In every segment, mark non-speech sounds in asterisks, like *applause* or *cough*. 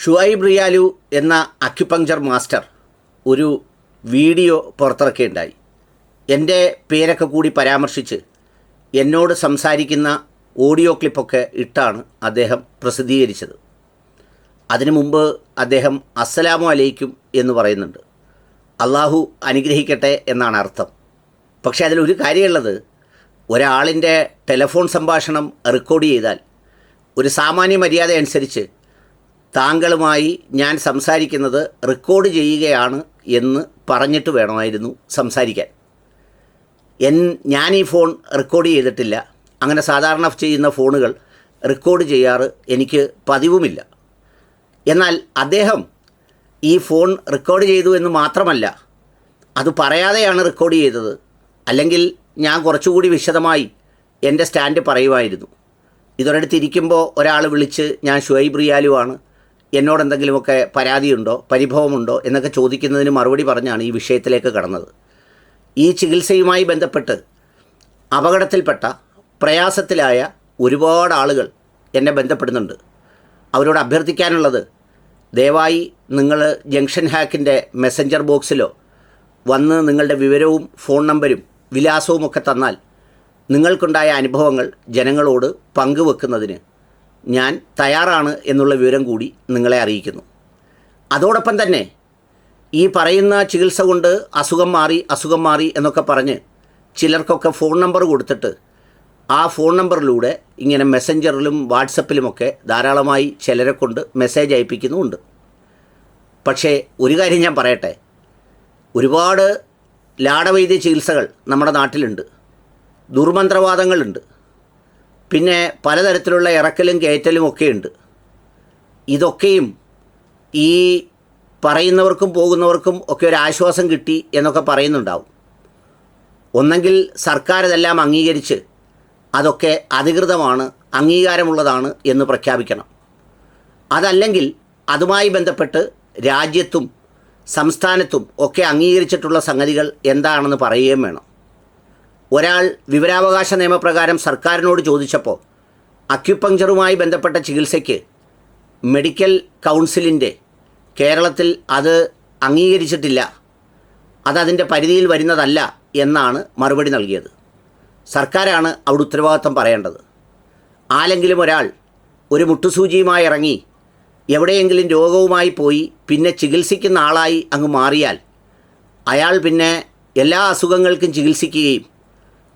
ഷുഐബ് റിയാലു എന്ന acupuncture master ഒരു video പുറത്തിറക്കുകയുണ്ടായി എന്റെ പേരൊക്കെ കൂടി പരാമർശിച്ച് എന്നോട് സംസാരിക്കുന്ന ഓഡിയോ ക്ലിപ്പൊക്കെ ഇട്ടാണ് അദ്ദേഹം പ്രസിദ്ധീകരിച്ചത്. അതിനു മുമ്പ് അദ്ദേഹം അസ്സലാമു അലൈക്കും എന്ന് പറയുന്നുണ്ട്. അള്ളാഹു അനുഗ്രഹിക്കട്ടെ എന്നാണ് അർത്ഥം. പക്ഷേ അതിലൊരു കാര്യമുള്ളത് ഒരാളിന്റെ ടെലഫോൺ സംഭാഷണം റെക്കോർഡ് ചെയ്താൽ ഒരു സാമാന്യ മര്യാദ അനുസരിച്ച് താങ്കളുമായി ഞാൻ സംസാരിക്കുന്നത് റെക്കോർഡ് ചെയ്യുകയാണ് എന്ന് പറഞ്ഞിട്ട് വേണമായിരുന്നു സംസാരിക്കാൻ. എൻ ഞാൻ ഈ ഫോൺ റെക്കോർഡ് ചെയ്തിട്ടില്ല. അങ്ങനെ സാധാരണ ചെയ്യുന്ന ഫോണുകൾ റെക്കോർഡ് ചെയ്യാറ് എനിക്ക് പതിവുമില്ല. എന്നാൽ അദ്ദേഹം ഈ ഫോൺ റെക്കോർഡ് ചെയ്തു എന്ന് മാത്രമല്ല അത് പറയാതെയാണ് റെക്കോർഡ് ചെയ്തത്. അല്ലെങ്കിൽ ഞാൻ കുറച്ചുകൂടി വിശദമായി എന്റെ സ്റ്റാൻഡ് പറയുമായിരുന്നു. ഇതൊരിടത്ത് ഇരിക്കുമ്പോൾ ഒരാൾ വിളിച്ച് ഞാൻ ഷുഹൈബ് റിയാലുവാണ് എന്നോട് എന്തെങ്കിലുമൊക്കെ പരാതിയുണ്ടോ പരിഭവമുണ്ടോ എന്നൊക്കെ ചോദിക്കുന്നതിന് മറുപടി പറഞ്ഞാണ് ഈ വിഷയത്തിലേക്ക് കടന്നത്. ഈ ചികിത്സയുമായി ബന്ധപ്പെട്ട് അപകടത്തിൽപ്പെട്ട പ്രയാസത്തിലായ ഒരുപാട് ആളുകൾ എന്നെ ബന്ധപ്പെടുന്നുണ്ട്. അവരോട് അഭ്യർത്ഥിക്കാനുള്ളത് ദയവായി നിങ്ങൾ ജംഗ്ഷൻ ഹാക്കിന്റെ മെസ്സഞ്ചർ ബോക്സിലോ വന്ന് നിങ്ങളുടെ വിവരവും ഫോൺ നമ്പരും വിലാസവും ഒക്കെ തന്നാൽ നിങ്ങൾക്കുണ്ടായ അനുഭവങ്ങൾ ജനങ്ങളോട് പങ്കുവെക്കുന്നതിന് ഞാൻ തയ്യാറാണ് എന്നുള്ള വിവരം കൂടി നിങ്ങളെ അറിയിക്കുന്നു. അതോടൊപ്പം തന്നെ ഈ പറയുന്ന ചികിത്സ കൊണ്ട് അസുഖം മാറി അസുഖം മാറി എന്നൊക്കെ പറഞ്ഞ് ചിലർക്കൊക്കെ ഫോൺ നമ്പർ കൊടുത്തിട്ട് ആ ഫോൺ നമ്പറിലൂടെ ഇങ്ങനെ മെസ്സഞ്ചറിലും വാട്സപ്പിലുമൊക്കെ ധാരാളമായി ചിലരെ കൊണ്ട് മെസ്സേജ് അയപ്പിക്കുന്നുമുണ്ട്. പക്ഷേ ഒരു കാര്യം ഞാൻ പറയട്ടെ. ഒരുപാട് ലാടവൈദ്യ ചികിത്സകൾ നമ്മുടെ നാട്ടിലുണ്ട്. ദുർമന്ത്രവാദങ്ങളുണ്ട്. പിന്നെ പലതരത്തിലുള്ള ഇറക്കലും കയറ്റലും ഒക്കെയുണ്ട്. ഇതൊക്കെയും ഈ പറയുന്നവർക്കും പോകുന്നവർക്കും ഒക്കെ ഒരു ആശ്വാസം കിട്ടി എന്നൊക്കെ പറയുന്നുണ്ടാവും. ഒന്നെങ്കിൽ സർക്കാർ ഇതെല്ലാം അംഗീകരിച്ച് അതൊക്കെ അധികൃതമാണ് അംഗീകാരമുള്ളതാണ് എന്ന് പ്രഖ്യാപിക്കണം. അതല്ലെങ്കിൽ അതുമായി ബന്ധപ്പെട്ട് രാജ്യത്തും സംസ്ഥാനത്തും ഒക്കെ അംഗീകരിച്ചിട്ടുള്ള സംഗതികൾ എന്താണെന്ന് പറയുകയും വേണം. ഒരാൾ വിവരാവകാശ നിയമപ്രകാരം സർക്കാരിനോട് ചോദിച്ചപ്പോൾ അക്യുപങ്ചറുമായി ബന്ധപ്പെട്ട ചികിത്സയ്ക്ക് മെഡിക്കൽ കൗൺസിലിന്റെ കേരളത്തിൽ അത് അംഗീകരിച്ചിട്ടില്ല അതതിന്റെ പരിധിയിൽ വരുന്നതല്ല എന്നാണ് മറുപടി നൽകിയത്. സർക്കാരാണ് അവിടെ ഉത്തരവാദിത്വം പറയേണ്ടത്. ആരെങ്കിലും ഒരാൾ ഒരു മുട്ടുസൂചിയുമായി ഇറങ്ങി എവിടെയെങ്കിലും രോഗവുമായി പോയി പിന്നെ ചികിത്സിക്കുന്ന ആളായി അങ്ങ് മാറിയാൽ അയാൾ പിന്നെ എല്ലാ അസുഖങ്ങൾക്കും ചികിത്സിക്കുകയും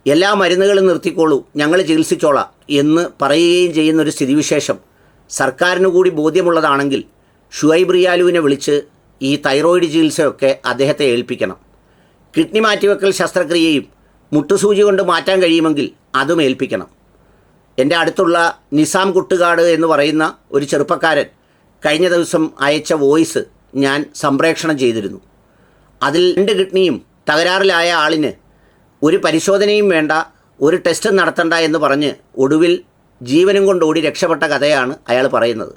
എല്ലാ മരുന്നുകളും നിർത്തിക്കോളൂ ഞങ്ങൾ ചികിത്സിച്ചോളാം എന്ന് പറയുകയും ചെയ്യുന്ന ഒരു സ്ഥിതിവിശേഷം. സർക്കാരിന് കൂടി ബോധ്യമുള്ളതാണെങ്കിൽ ഷുഐബ് റിയാലുവിനെ വിളിച്ച് ഈ തൈറോയിഡ് ചികിത്സയൊക്കെ അദ്ദേഹത്തെ ഏൽപ്പിക്കണം. കിഡ്നി മാറ്റിവെക്കൽ ശസ്ത്രക്രിയയും മുട്ടുസൂചി കൊണ്ട് മാറ്റാൻ കഴിയുമെങ്കിൽ അതും ഏൽപ്പിക്കണം. എന്റെ അടുത്തുള്ള നിസാം കുട്ടുകാട് എന്ന് പറയുന്ന ഒരു ചെറുപ്പക്കാരൻ കഴിഞ്ഞ ദിവസം അയച്ച വോയിസ് ഞാൻ സംപ്രേഷണം ചെയ്തിരുന്നു. അതിൽ രണ്ട് കിഡ്നിയും തകരാറിലായ ആളിന് ഒരു പരിശോധനയും വേണ്ട ഒരു ടെസ്റ്റ് നടത്തണ്ട എന്ന് പറഞ്ഞ് ഒടുവിൽ ജീവനും കൊണ്ട് ഓടി രക്ഷപ്പെട്ട കഥയാണ് അയാൾ പറയുന്നത്.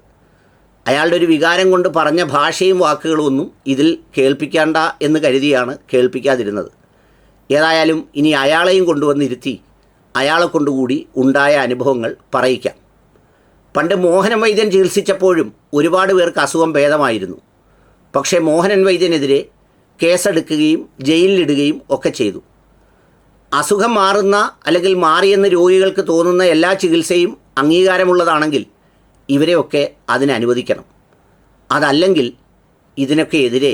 അയാളുടെ ഒരു വികാരം കൊണ്ട് പറഞ്ഞ ഭാഷയും വാക്കുകളും ഒന്നും ഇതിൽ കേൾപ്പിക്കേണ്ട എന്ന് കരുതിയാണ് കേൾപ്പിക്കാതിരുന്നത്. ഏതായാലും ഇനി അയാളെയും കൊണ്ടുവന്നിരുത്തി അയാളെ കൊണ്ടുകൂടി ഉണ്ടായ അനുഭവങ്ങൾ പറയിക്കാം. പണ്ട് മോഹനൻ വൈദ്യൻ ചികിത്സിച്ചപ്പോഴും ഒരുപാട് പേർക്ക് അസുഖം ഭേദമായിരുന്നു. പക്ഷേ മോഹനൻ വൈദ്യനെതിരെ കേസെടുക്കുകയും ജയിലിലിടുകയും ഒക്കെ ചെയ്തു. അസുഖം മാറുന്ന അല്ലെങ്കിൽ മാറിയെന്ന് രോഗികൾക്ക് തോന്നുന്ന എല്ലാ ചികിത്സയും അംഗീകാരമുള്ളതാണെങ്കിൽ ഇവരെയൊക്കെ അതിന് അനുവദിക്കണം. അതല്ലെങ്കിൽ ഇതിനൊക്കെ എതിരെ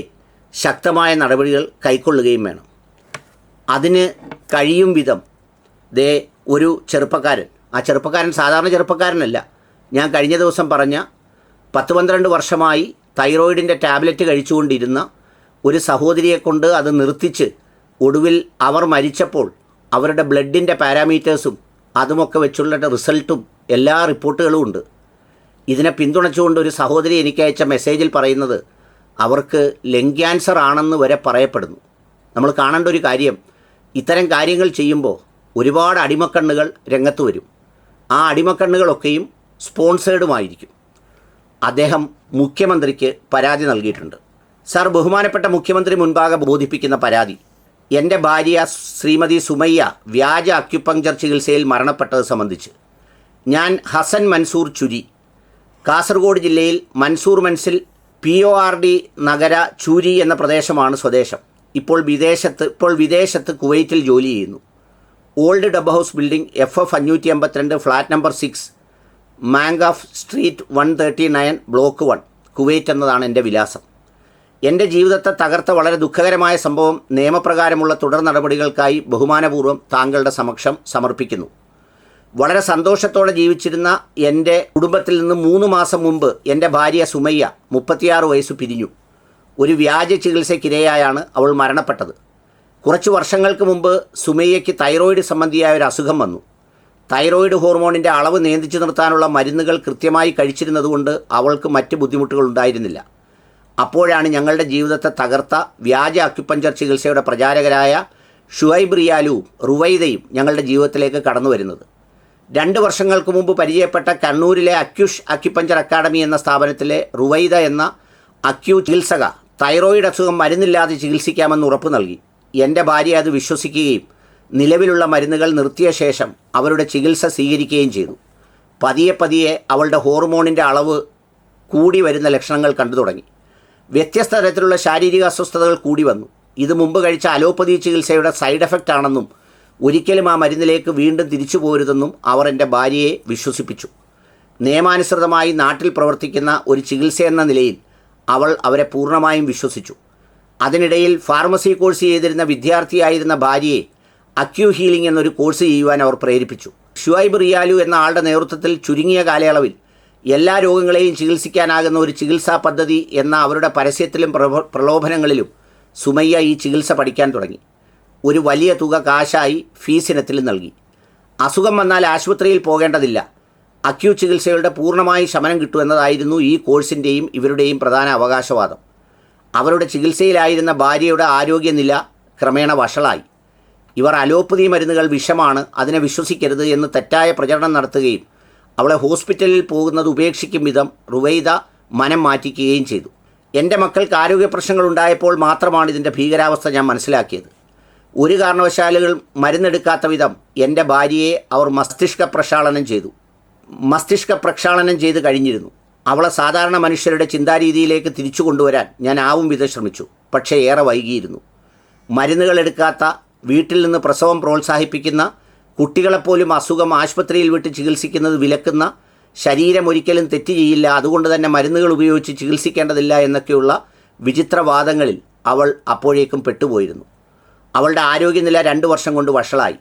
ശക്തമായ നടപടികൾ കൈക്കൊള്ളുകയും വേണം. അതിന് കഴിയും വിധം ദേ ഒരു ചെറുപ്പക്കാരൻ ആ ചെറുപ്പക്കാരൻ സാധാരണ ചെറുപ്പക്കാരനല്ല. ഞാൻ കഴിഞ്ഞ ദിവസം പറഞ്ഞ പത്ത് പന്ത്രണ്ട് വർഷമായി തൈറോയിഡിന്റെ ടാബ്ലറ്റ് കഴിച്ചുകൊണ്ടിരുന്ന ഒരു സഹോദരിയെ കൊണ്ട് അത് നിർത്തിച്ച് ഒടുവിൽ അവർ മരിച്ചപ്പോൾ അവരുടെ ബ്ലഡിന്റെ പാരാമീറ്റേഴ്സും അതുമൊക്കെ വെച്ചുള്ള റിസൾട്ടും എല്ലാ റിപ്പോർട്ടുകളും ഉണ്ട്. ഇതിനെ പിന്തുണച്ചുകൊണ്ട് ഒരു സഹോദരി എനിക്ക് അയച്ച മെസ്സേജിൽ പറയുന്നത് അവർക്ക് ലങ് ക്യാൻസർ ആണെന്ന് വരെ പറയപ്പെടുന്നു. നമ്മൾ കാണേണ്ട ഒരു കാര്യം ഇത്തരം കാര്യങ്ങൾ ചെയ്യുമ്പോൾ ഒരുപാട് അടിമക്കണ്ണുകൾ രംഗത്ത് വരും. ആ അടിമക്കണ്ണുകളൊക്കെയും സ്പോൺസേഡുമായിരിക്കും. അദ്ദേഹം മുഖ്യമന്ത്രിക്ക് പരാതി നൽകിയിട്ടുണ്ട്. സാർ ബഹുമാനപ്പെട്ട മുഖ്യമന്ത്രി മുൻപാകെ ബോധിപ്പിക്കുന്ന പരാതി എന്റെ ഭാര്യ ശ്രീമതി സുമയ്യ വ്യാജ അക്യുപങ്ചർ ചികിത്സയിൽ മരണപ്പെട്ടത് സംബന്ധിച്ച്. ഞാൻ ഹസൻ മൻസൂർ ചുരി. കാസർഗോഡ് ജില്ലയിൽ Mansoor Manzil P O R D Nagar Churi എന്ന പ്രദേശമാണ് സ്വദേശം. ഇപ്പോൾ വിദേശത്ത് ഇപ്പോൾ വിദേശത്ത് കുവൈറ്റിൽ ജോലി ചെയ്യുന്നു. Old dub house building F F അഞ്ഞൂറ്റി അമ്പത്തിരണ്ട് flat number six Mangaf street one thirty nine block one Kuwait എന്നതാണ് എന്റെ വിലാസം. എന്റെ ജീവിതത്തെ തകർത്ത വളരെ ദുഃഖകരമായ സംഭവം നിയമപ്രകാരമുള്ള തുടർ നടപടികൾക്കായി ബഹുമാനപൂർവം താങ്കളുടെ സമക്ഷം സമർപ്പിക്കുന്നു. വളരെ സന്തോഷത്തോടെ ജീവിച്ചിരുന്ന എന്റെ കുടുംബത്തിൽ നിന്ന് മൂന്ന് മാസം മുമ്പ് എന്റെ ഭാര്യ സുമയ്യ മുപ്പത്തിയാറ് വയസ്സ് പിരിഞ്ഞു. ഒരു വ്യാജ ചികിത്സയ്ക്കിരയായാണ് അവൾ മരണപ്പെട്ടത്. കുറച്ച് വർഷങ്ങൾക്ക് മുമ്പ് സുമയ്യയ്ക്ക് തൈറോയിഡ് സംബന്ധിയായ ഒരു അസുഖം വന്നു. തൈറോയിഡ് ഹോർമോണിന്റെ അളവ് നിയന്ത്രിച്ചു നിർത്താനുള്ള മരുന്നുകൾ കൃത്യമായി കഴിച്ചിരുന്നതുകൊണ്ട് അവൾക്ക് മറ്റ് ബുദ്ധിമുട്ടുകൾ ഉണ്ടായിരുന്നില്ല. അപ്പോഴാണ് ഞങ്ങളുടെ ജീവിതത്തെ തകർത്ത വ്യാജ അക്യുപഞ്ചർ ചികിത്സയുടെ പ്രചാരകരായ ഷുഹൈബ് റിയാലുവും റുവൈദയും ഞങ്ങളുടെ ജീവിതത്തിലേക്ക് കടന്നു വരുന്നത്. രണ്ട് വർഷങ്ങൾക്ക് മുമ്പ് പരിചയപ്പെട്ട കണ്ണൂരിലെ അക്യുഷ് അക്യുപഞ്ചർ അക്കാഡമി എന്ന സ്ഥാപനത്തിലെ റുവൈദ എന്ന അക്യു ചികിത്സക തൈറോയിഡ് അസുഖം മരുന്നില്ലാതെ ചികിത്സിക്കാമെന്ന് ഉറപ്പ് നൽകി. എന്റെ ഭാര്യ അത് വിശ്വസിക്കുകയും നിലവിലുള്ള മരുന്നുകൾ നിർത്തിയ ശേഷം അവരുടെ ചികിത്സ സ്വീകരിക്കുകയും ചെയ്തു. പതിയെ പതിയെ അവളുടെ ഹോർമോണിന്റെ അളവ് കൂടി വരുന്ന ലക്ഷണങ്ങൾ കണ്ടു തുടങ്ങി. വ്യത്യസ്ത തരത്തിലുള്ള ശാരീരിക അസ്വസ്ഥതകൾ കൂടി വന്നു. ഇത് മുമ്പ് കഴിച്ച അലോപ്പതി ചികിത്സയുടെ സൈഡ് എഫക്റ്റ് ആണെന്നും ഒരിക്കലും ആ മരുന്നിലേക്ക് വീണ്ടും തിരിച്ചു പോരുതെന്നും അവർ എന്റെ ഭാര്യയെ വിശ്വസിപ്പിച്ചു. നിയമാനുസൃതമായി നാട്ടിൽ പ്രവർത്തിക്കുന്ന ഒരു ചികിത്സ എന്ന നിലയിൽ അവൾ അവരെ പൂർണമായും വിശ്വസിച്ചു. അതിനിടയിൽ ഫാർമസി കോഴ്സ് ചെയ്തിരുന്ന വിദ്യാർത്ഥിയായിരുന്ന ഭാര്യയെ അക്യൂ ഹീലിംഗ് എന്നൊരു കോഴ്സ് ചെയ്യുവാൻ അവർ പ്രേരിപ്പിച്ചു. ഷുഐബ് റിയാലു എന്ന ആളുടെ നേതൃത്വത്തിൽ ചുരുങ്ങിയ കാലയളവിൽ എല്ലാ രോഗങ്ങളെയും ചികിത്സിക്കാനാകുന്ന ഒരു ചികിത്സാ പദ്ധതി എന്ന അവരുടെ പരസ്യത്തിലും പ്രലോഭനങ്ങളിലും സുമയ്യ ഈ ചികിത്സ പഠിക്കാൻ തുടങ്ങി. ഒരു വലിയ തുക കാശായി ഫീസിനത്തിൽ നൽകി. അസുഖം വന്നാൽ ആശുപത്രിയിൽ പോകേണ്ടതില്ല. അക്യൂ ചികിത്സകളുടെ പൂർണമായി ശമനം കിട്ടുമെന്നതായിരുന്നു ഈ കോഴ്സിന്റെയും ഇവരുടെയും പ്രധാന അവകാശവാദം. അവരുടെ ചികിത്സയിലായിരുന്ന ഭാര്യയുടെ ആരോഗ്യനില ക്രമേണ വഷളായി. ഇവർ അലോപ്പതി മരുന്നുകൾ വിഷമാണ് അതിനെ വിശ്വസിക്കരുത് എന്ന് തെറ്റായ പ്രചരണം നടത്തുകയും അവളെ ഹോസ്പിറ്റലിൽ പോകുന്നത് ഉപേക്ഷിക്കും വിധം റുവൈദ മനം മാറ്റിക്കുകയും ചെയ്തു. എന്റെ മക്കൾക്ക് ആരോഗ്യ പ്രശ്നങ്ങൾ ഉണ്ടായപ്പോൾ മാത്രമാണ് ഇതിന്റെ ഭീകരാവസ്ഥ ഞാൻ മനസ്സിലാക്കിയത്. ഒരു കാരണവശാലുകൾ മരുന്നെടുക്കാത്ത വിധം എന്റെ ഭാര്യയെ അവർ മസ്തിഷ്ക പ്രക്ഷാളനം ചെയ്തു. മസ്തിഷ്ക പ്രക്ഷാളനം ചെയ്ത് കഴിഞ്ഞിരുന്നു. അവളെ സാധാരണ മനുഷ്യരുടെ ചിന്താരീതിയിലേക്ക് തിരിച്ചു കൊണ്ടുവരാൻ ഞാൻ ആവും വിധം ശ്രമിച്ചു. പക്ഷേ ഏറെ വൈകിയിരുന്നു. മരുന്നുകൾ എടുക്കാത്ത വീട്ടിൽ നിന്ന് പ്രസവം പ്രോത്സാഹിപ്പിക്കുന്ന കുട്ടികളെപ്പോലും അസുഖം ആശുപത്രിയിൽ വിട്ട് ചികിത്സിക്കുന്നത് വിലക്കുന്ന ശരീരം ഒരിക്കലും തെറ്റ് ചെയ്യില്ല അതുകൊണ്ട് തന്നെ മരുന്നുകൾ ഉപയോഗിച്ച് ചികിത്സിക്കേണ്ടതില്ല എന്നൊക്കെയുള്ള വിചിത്രവാദങ്ങളിൽ അവൾ അപ്പോഴേക്കും പെട്ടുപോയിരുന്നു. അവളുടെ ആരോഗ്യനില രണ്ട് വർഷം കൊണ്ട് വഷളായി.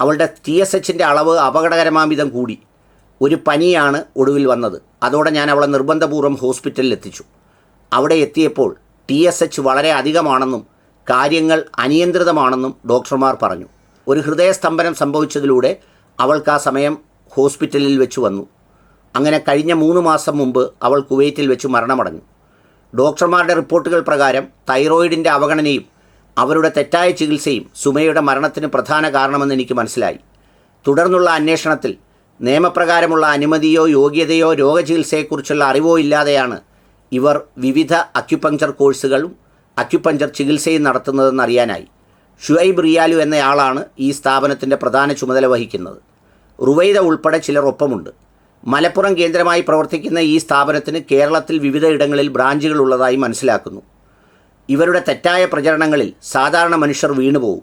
അവളുടെ ടി എസ് എച്ചിന്റെ അളവ് അപകടകരമാവിധം കൂടി. ഒരു പനിയാണ് ഒടുവിൽ വന്നത്. അതോടെ ഞാൻ അവളെ നിർബന്ധപൂർവം ഹോസ്പിറ്റലിൽ എത്തിച്ചു അവിടെ എത്തിയപ്പോൾ ടി എസ് എച്ച് വളരെ അധികമാണെന്നും കാര്യങ്ങൾ അനിയന്ത്രിതമാണെന്നും ഡോക്ടർമാർ പറഞ്ഞു. ഒരു ഹൃദയസ്തംഭനം സംഭവിച്ചതിലൂടെ അവൾക്ക് ആ സമയം ഹോസ്പിറ്റലിൽ വെച്ച് വന്നു. അങ്ങനെ കഴിഞ്ഞ മൂന്ന് മാസം മുമ്പ് അവൾ കുവൈറ്റിൽ വെച്ച് മരണമടഞ്ഞു. ഡോക്ടർമാരുടെ റിപ്പോർട്ടുകൾ പ്രകാരം തൈറോയിഡിന്റെ അവഗണനയും അവരുടെ തെറ്റായ ചികിത്സയും സുമയുടെ മരണത്തിന് പ്രധാന കാരണമെന്ന് എനിക്ക് മനസ്സിലായി. തുടർന്നുള്ള അന്വേഷണത്തിൽ നിയമപ്രകാരമുള്ള അനുമതിയോ യോഗ്യതയോ രോഗചികിത്സയെക്കുറിച്ചുള്ള അറിവോ ഇല്ലാതെയാണ് ഇവർ വിവിധ അക്യുപങ്ചർ കോഴ്സുകളും അക്യുപഞ്ചർ ചികിത്സയും നടത്തുന്നതെന്ന് അറിയാനായി. ഷുഐബ് റിയാലു എന്നയാളാണ് ഈ സ്ഥാപനത്തിന്റെ പ്രധാന ചുമതല വഹിക്കുന്നത്. റുവൈദ ഉൾപ്പെടെ ചിലർ ഒപ്പമുണ്ട്. മലപ്പുറം കേന്ദ്രമായി പ്രവർത്തിക്കുന്ന ഈ സ്ഥാപനത്തിന് കേരളത്തിൽ വിവിധ ഇടങ്ങളിൽ ബ്രാഞ്ചുകൾ ഉള്ളതായി മനസ്സിലാക്കുന്നു. ഇവരുടെ തെറ്റായ പ്രചരണങ്ങളിൽ സാധാരണ മനുഷ്യർ വീണുപോകും.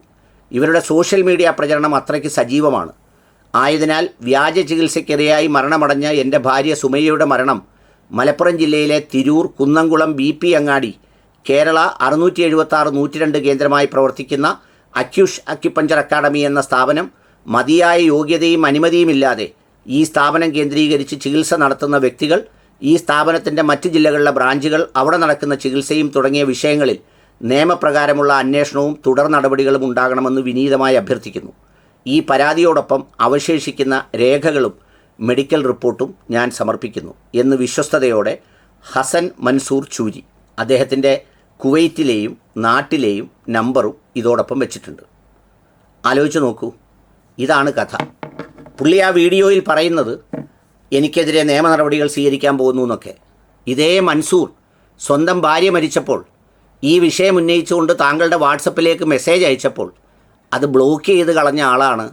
ഇവരുടെ സോഷ്യൽ മീഡിയ പ്രചരണം അത്രയ്ക്ക് സജീവമാണ്. ആയതിനാൽ വ്യാജ ചികിത്സയ്ക്കിരയായി മരണമടഞ്ഞ എന്റെ ഭാര്യ സുമയ്യയുടെ മരണം മലപ്പുറം ജില്ലയിലെ തിരൂർ കുന്നംകുളം ബി അങ്ങാടി കേരള അറുന്നൂറ്റി എഴുപത്തി ആറ് നൂറ്റിരണ്ട് കേന്ദ്രമായി പ്രവർത്തിക്കുന്ന അക്യുഷ് അക്യുപഞ്ചർ അക്കാദമി എന്ന സ്ഥാപനം മതിയായ യോഗ്യതയും അനുമതിയുമില്ലാതെ ഈ സ്ഥാപനം കേന്ദ്രീകരിച്ച് ചികിത്സ നടത്തുന്ന വ്യക്തികൾ ഈ സ്ഥാപനത്തിന്റെ മറ്റ് ജില്ലകളിലെ ബ്രാഞ്ചുകൾ അവിടെ നടക്കുന്ന ചികിത്സയും തുടങ്ങിയ വിഷയങ്ങളിൽ നിയമപ്രകാരമുള്ള അന്വേഷണവും തുടർ നടപടികളും ഉണ്ടാകണമെന്ന് വിനീതമായി അഭ്യർത്ഥിക്കുന്നു. ഈ പരാതിയോടൊപ്പം അവശേഷിക്കുന്ന രേഖകളും മെഡിക്കൽ റിപ്പോർട്ടും ഞാൻ സമർപ്പിക്കുന്നു എന്ന് വിശ്വസ്തയോടെ ഹസൻ മൻസൂർ ചൂരി അദ്ദേഹത്തിന്റെ കുവൈറ്റിലെയും നാട്ടിലെയും നമ്പറും ഇതോടൊപ്പം വെച്ചിട്ടുണ്ട്. ആലോചിച്ച് നോക്കൂ. ഇതാണ് കഥ. പുള്ളി ആ വീഡിയോയിൽ പറയുന്നത് എനിക്കെതിരെ നിയമ നടപടികൾ സ്വീകരിക്കാൻ പോകുന്നു എന്നൊക്കെ. ഇതേ മൻസൂർ സ്വന്തം ഭാര്യ മരിച്ചപ്പോൾ ഈ വിഷയം ഉന്നയിച്ചുകൊണ്ട് താങ്കളുടെ വാട്സപ്പിലേക്ക് മെസ്സേജ് അയച്ചപ്പോൾ അത് ബ്ലോക്ക് ചെയ്ത് കളഞ്ഞ ആളാണ്.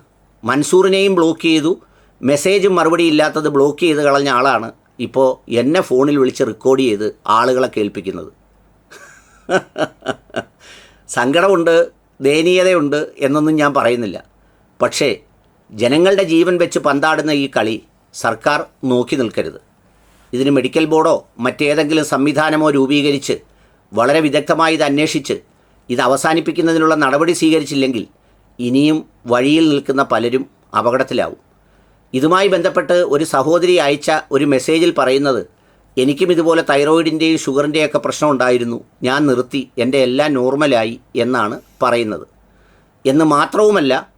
മൻസൂറിനെയും ബ്ലോക്ക് ചെയ്തു. മെസ്സേജും മറുപടി ഇല്ലാത്തത് ബ്ലോക്ക് ചെയ്ത് കളഞ്ഞ ആളാണ് ഇപ്പോൾ എന്നെ ഫോണിൽ വിളിച്ച് റെക്കോർഡ് ചെയ്ത് ആളുകളെ കേൾപ്പിക്കുന്നത്. *laughs* സങ്കടമുണ്ട് ദയനീയതയുണ്ട് എന്നൊന്നും ഞാൻ പറയുന്നില്ല. പക്ഷേ ജനങ്ങളുടെ ജീവൻ വെച്ച് പന്താടുന്ന ഈ കളി സർക്കാർ നോക്കി നിൽക്കരുത്. ഇതിന് മെഡിക്കൽ ബോർഡോ മറ്റേതെങ്കിലും സംവിധാനമോ രൂപീകരിച്ച് വളരെ വിദഗ്ധമായി ഇത് അന്വേഷിച്ച് ഇത് അവസാനിപ്പിക്കുന്നതിനുള്ള നടപടി സ്വീകരിച്ചില്ലെങ്കിൽ ഇനിയും വഴിയിൽ നിൽക്കുന്ന പലരും അപകടത്തിലാവും. ഇതുമായി ബന്ധപ്പെട്ട് ഒരു സഹോദരി അയച്ച ഒരു മെസ്സേജിൽ പറയുന്നത് എനിക്കും ഇതുപോലെ തൈറോയിഡിന്റെയും ഷുഗറിന്റെയൊക്കെ പ്രശ്നം ഉണ്ടായിരുന്നു. ഞാൻ നിർത്തി. എന്റെ എല്ലാം നോർമലായി എന്നാണ് പറയുന്നത്. എന്ന് മാത്രവുമല്ല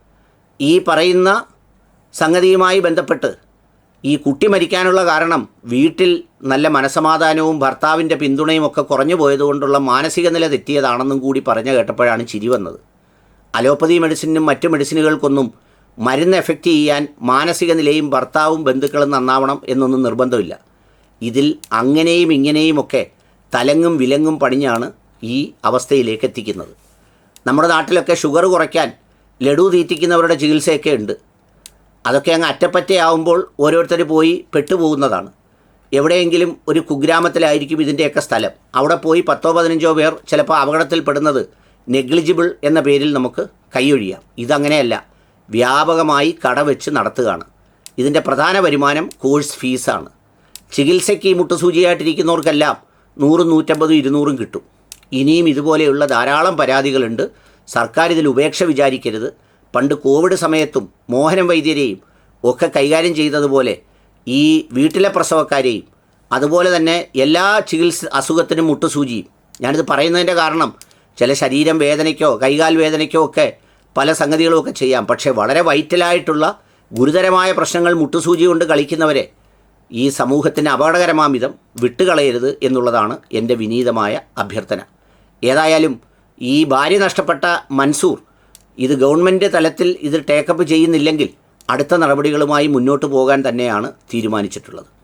ഈ പറയുന്ന സംഗതിയുമായി ബന്ധപ്പെട്ട് ഈ കുട്ടി മരിക്കാനുള്ള കാരണം വീട്ടിൽ നല്ല മനസമാധാനവും ഭർത്താവിന്റെ പിന്തുണയും ഒക്കെ കുറഞ്ഞു പോയതുകൊണ്ടുള്ള മാനസിക നില തെറ്റിയതാണെന്നും കൂടി പറഞ്ഞു കേട്ടപ്പോഴാണ് ചിരി വന്നത്. അലോപ്പതി മെഡിസിനും മറ്റു മെഡിസിനുകൾക്കൊന്നും മരുന്ന് എഫക്റ്റ് ചെയ്യാൻ മാനസിക നിലയും ഭർത്താവും ബന്ധുക്കളും നന്നാവണം എന്നൊന്നും നിർബന്ധമില്ല. ഇതിൽ അങ്ങനെയും ഇങ്ങനെയുമൊക്കെ തലങ്ങും വിലങ്ങും പണിഞ്ഞാണ് ഈ അവസ്ഥയിലേക്ക് എത്തിക്കുന്നത്. നമ്മുടെ നാട്ടിലൊക്കെ ഷുഗർ കുറയ്ക്കാൻ ലഡു തീറ്റിക്കുന്നവരുടെ ചികിത്സയൊക്കെ ഉണ്ട്. അതൊക്കെ അങ്ങ് അറ്റപ്പറ്റയാവുമ്പോൾ ഓരോരുത്തർ പോയി പെട്ടുപോകുന്നതാണ്. എവിടെയെങ്കിലും ഒരു കുഗ്രാമത്തിലായിരിക്കും ഇതിന്റെയൊക്കെ സ്ഥലം. അവിടെ പോയി പത്തോ പതിനഞ്ചോ പേർ ചിലപ്പോൾ അപകടത്തിൽപ്പെടുന്നത് നെഗ്ലിജിബിൾ എന്ന പേരിൽ നമുക്ക് കൈയൊഴിയാം. ഇതങ്ങനെയല്ല. വ്യാപകമായി കടവെച്ച് നടത്തുകയാണ്. ഇതിന്റെ പ്രധാന വരുമാനം കോഴ്സ് ഫീസാണ്. ചികിത്സയ്ക്ക് ഈ മുട്ടുസൂചിയായിട്ടിരിക്കുന്നവർക്കെല്ലാം നൂറും നൂറ്റമ്പതും ഇരുന്നൂറും കിട്ടും. ഇനിയും ഇതുപോലെയുള്ള ധാരാളം പരാതികളുണ്ട്. സർക്കാർ ഇതിൽ ഉപേക്ഷ വിചാരിക്കരുത്. പണ്ട് കോവിഡ് സമയത്തും മോഹനം വൈദ്യരെയും ഒക്കെ കൈകാര്യം ചെയ്തതുപോലെ ഈ വീട്ടിലെ പ്രസവക്കാരെയും അതുപോലെ തന്നെ എല്ലാ ചികിത്സ അസുഖത്തിനും മുട്ടുസൂചിയും. ഞാനിത് പറയുന്നതിന്റെ കാരണം ചില ശരീരം വേദനയ്ക്കോ കൈകാൽ വേദനയ്ക്കോ ഒക്കെ പല സംഗതികളുമൊക്കെ ചെയ്യാം. പക്ഷേ വളരെ വൈറ്റലായിട്ടുള്ള ഗുരുതരമായ പ്രശ്നങ്ങൾ മുട്ടുസൂചി കൊണ്ട് കളിക്കുന്നവരെ ഈ സമൂഹത്തിന് അപകടകരമാം വിധം വിട്ടുകളയരുത് എന്നുള്ളതാണ് എന്റെ വിനീതമായ അഭ്യർത്ഥന. ഏതായാലും ഈ ഭാര്യ നഷ്ടപ്പെട്ട മൻസൂർ ഇത് ഗവൺമെന്റ് തലത്തിൽ ഇത് ടേക്കപ്പ് ചെയ്യുന്നില്ലെങ്കിൽ അടുത്ത നടപടികളുമായി മുന്നോട്ട് പോകാൻ തന്നെയാണ് തീരുമാനിച്ചിട്ടുള്ളത്.